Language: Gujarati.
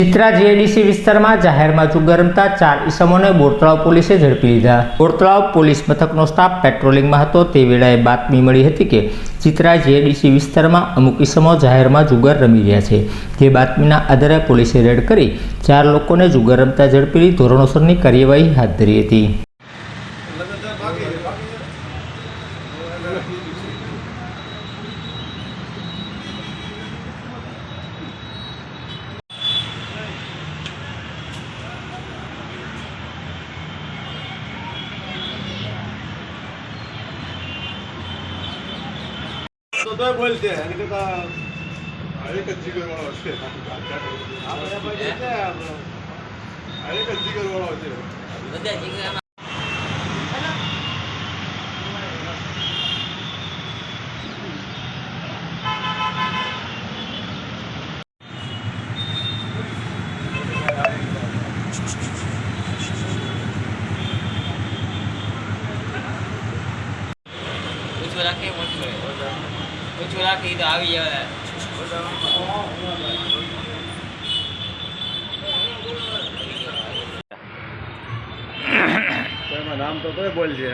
ચિત્રા જીઆઈડીસી વિસ્તારમાં જાહેરમાં જુગાર રમતા ચાર ઈસમોને બોરતળાવ પોલીસે ઝડપી લીધા. બોરતળાવ પોલીસ મથકનો સ્ટાફ પેટ્રોલિંગમાં હતો. તે વેળાએ બાતમી મળી હતી કે ચિત્રા જીઆઈડીસી વિસ્તારમાં અમુક ઈસમો જાહેરમાં જુગાર રમી રહ્યા છે. જે બાતમીના આધારે પોલીસે રેડ કરી ચાર લોકોને જુગાર રમતા ઝડપી ધોરણોસરની કાર્યવાહી હાથ ધરી હતી. તો તોય બોલતે અને કહેતા હરેક જ પછી છે આપણે. હરેક જ જીગરવાળો છે. બધા જીગરામાં ઓછું રાખે મોટું ઓછું રાખી તો આવી જાય નામ તો કોઈ બોલ છે